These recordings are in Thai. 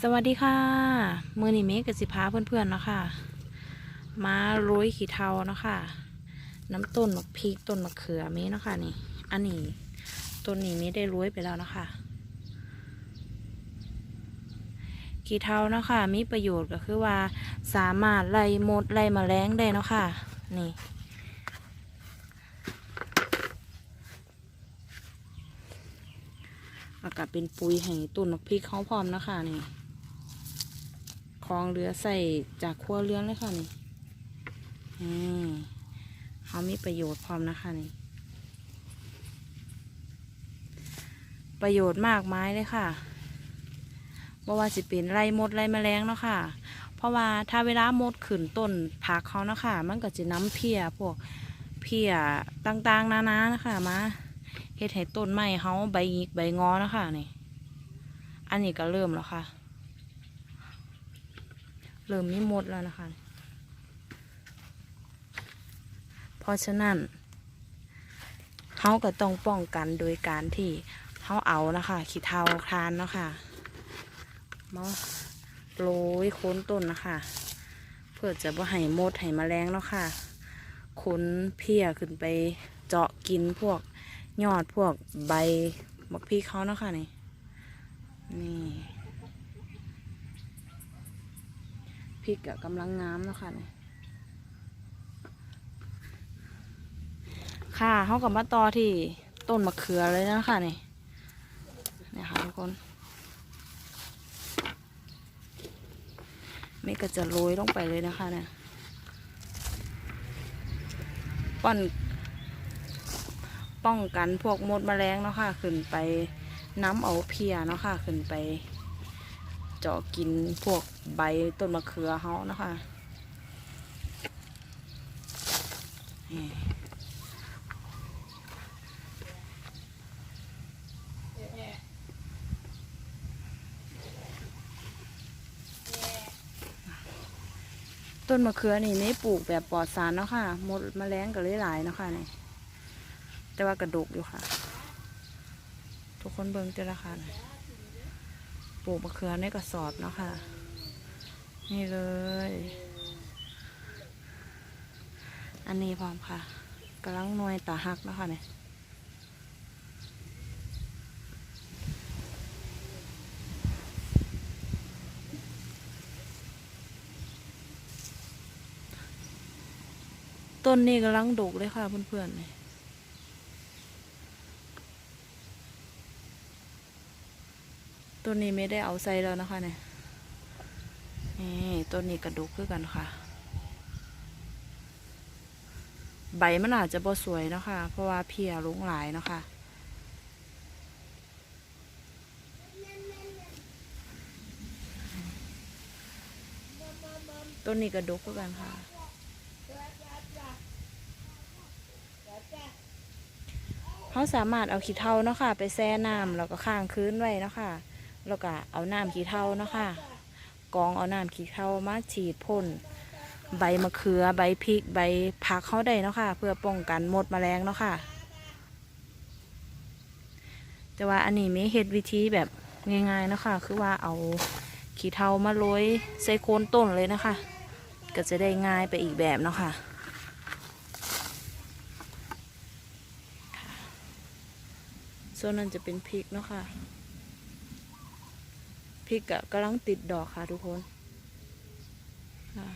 สวัสดีค่ะ มือนี้เมกกับสิพาเพื่อนๆเนาะค่ะ มาโรยขี้เทาเนาะค่ะ น้ำต้นมะพริกต้นมะเขือเมเนาะค่ะนี่ อันนี้ต้นนี้เมได้โรยไปแล้วเนาะค่ะขี้เทาเนาะค่ะ มีประโยชน์ก็คือว่าสามารถไล่มดไล่แมลงได้เนาะค่ะ นี่ แล้วก็เป็นปุ๋ยให้ต้นมะพริกเขาพร้อมนะคะนี่คลองเรือใส่จากขั้วเรือนเลยค่ะนี่นี่เขามีประโยชน์พร้อมนะคะนี่ ประโยชน์มากมายเลยค่ะบ่ว่าสิเป็นไล่มดไล่แมลงเนาะค่ะ เพราะว่าถ้าเวลามดขึ้นต้นผักเขาเนาะค่ะ มันก็จะน้ำเพียพวกเพียต่างๆ นานานะคะมา เฮ็ดให้ต้นไม้เขาใบหยิกใบงอนะคะนี่อันนี้ก็เริ่มแล้วค่ะ เริ่มมีมดแล้วนะคะ เพราะฉะนั้นเขาก็ต้องป้องกันโดยการที่เขาเอานะคะขี้เทาทานเนาะค่ะมาโรยโคนต้นนะคะ เพื่อจะบ่ให้มดให้แมลงเนาะค่ะขนเพี้ยขึ้นไปเจาะกินพวก ยอดพวกใบมักพริกเขานะคะนี่ นี่พริกกำลังงามนะค่ะนี่ค่ะเขากับมาต่อที่ต้นมะเขือเลยนะคะนี่นี่ค่ะทุกคนไม่ก็จะโรยลงไปเลยนะคะเนี่ยป้อน ป้องกันพวกมดแมลงเนาะค่ะ ขึ้นไปน้ำเอาเพียเนาะค่ะ ขึ้นไป เจาะกินพวกใบต้นมะเขือเขาเนาะคะนี่ต้นมะเขือนี่ไม่ปลูกแบบปลอดสารเนาะค่ะ มดแมลงก็เลยหลายเนาะค่ะนี่ แต่ว่ากระดูกอยู่ค่ะ ทุกคนเบิ่งเจละค่ะปลูกมะเขือในกระสอบเนาะค่ะ นี่เลย อันนี้พร้อมค่ะกำลังนวยตาหักเนาะคะเนี่ยต้นนี้กำลังดกเลยค่ะเพื่อนๆเนี่ย ต้นนี้ไม่ได้เอาใส่แล้วนะคะเนี่ยนี่ต้นนี้กระดูกคือกันค่ะ ใบมันอาจจะบ่สวยนะคะ เพราะว่าเพียลงหลายนะคะต้นนี้กระดูกคือกันค่ะ เขาสามารถเอาขี้เถ้าเนาะค่ะ ไปแช่น้ำแล้วก็ข้างคืนไว้เนาะค่ะ แล้วก็เอาน้ำขี้เถ้าเนาะค่ะกองเอาน้ำขี้เถ้ามาฉีดพ่นใบมะเขือใบพริกใบผักเขาได้เนาะค่ะ เพื่อป้องกันมดแมลงเนาะค่ะ แต่ว่าอันนี้ไม่เฮ็ดวิธีแบบง่ายๆเนาะค่ะ คือว่าเอาขี้เถ้ามาโรยใส่โคนต้นเลยนะคะ ก็จะได้ง่ายไปอีกแบบเนาะค่ะส่วนนั้นจะเป็นพริกเนาะค่ะ พริกอะกำลังติดดอกค่ะทุกคนอ่า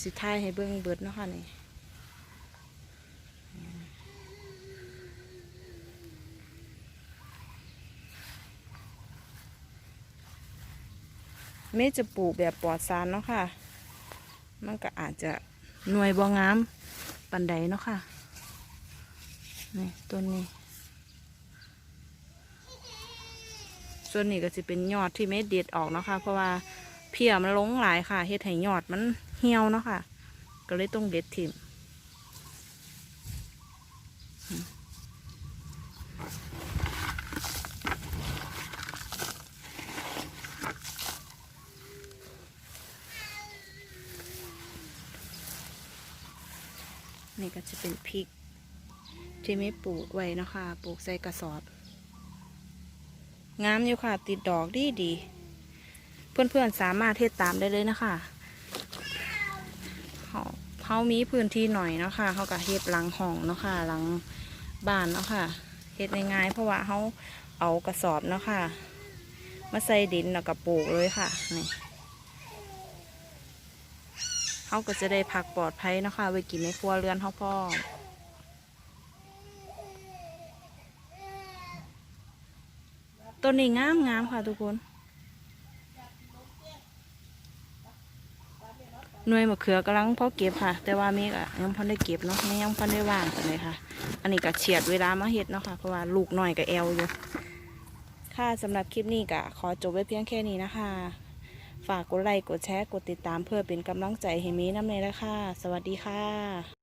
สิท้ายให้เบิ้งเบิดเนาะค่ะนี่เมจะปลูกแบบปลอดสารเนาะค่ะ มันก็อาจจะหน่วยบองามปันใดเนาะค่ะ นี่ต้นนี้ ส่วนนี้ก็จะเป็นยอดที่ไม่เด็ดออกเนาะค่ะ เพราะว่าเพียมันลงหลายค่ะเฮ็ดให้ยอดมันเหี่ยวเนาะค่ะ ก็เลยต้องเด็ดทิ่มนี่ก็จะเป็นพริกที่ไม่ปลูกไว้นะคะ ปลูกใส่กระสอบ งามอยู่ค่ะ ติดดอกดีดีเพื่อนๆสามารถเทศตามได้เลยนะคะเขาเขามีพื้นที่หน่อยเนาะค่ะเขาก็เฮ็ดหลังห้องเนาะค่ะหลังบ้านเนาะค่ะเฮ็ดง่ายๆเพราะว่าเขาเอากระสอบเนาะค่ะมาใส่ดินแล้วก็ปลูกเลยค่ะนี่เขาก็จะได้ผักปลอดภัยเนาะคะ ไว้กินในครัวเรือนเขาพ่อ ต้นนี้งามงามค่ะทุกคน หน่วยมะเขือกำลังเพาะเก็บค่ะ แต่ว่าเมกอะยังพันได้เก็บเนาะไม่ยังพันได้ว่างกันเลยค่ะ อันนี้ก็เฉียดเวลามาเฮ็ดเนาะค่ะเพราะว่าลูกหน่อยกับแอลอยู่ค่ะสำหรับคลิปนี้ก็ขอจบไว้เพียงแค่นี้นะคะ ฝากกดไลค์กดแชร์กดติดตามเพื่อเป็นกำลังใจให้มีน้ำเนยนะคะสวัสดีค่ะ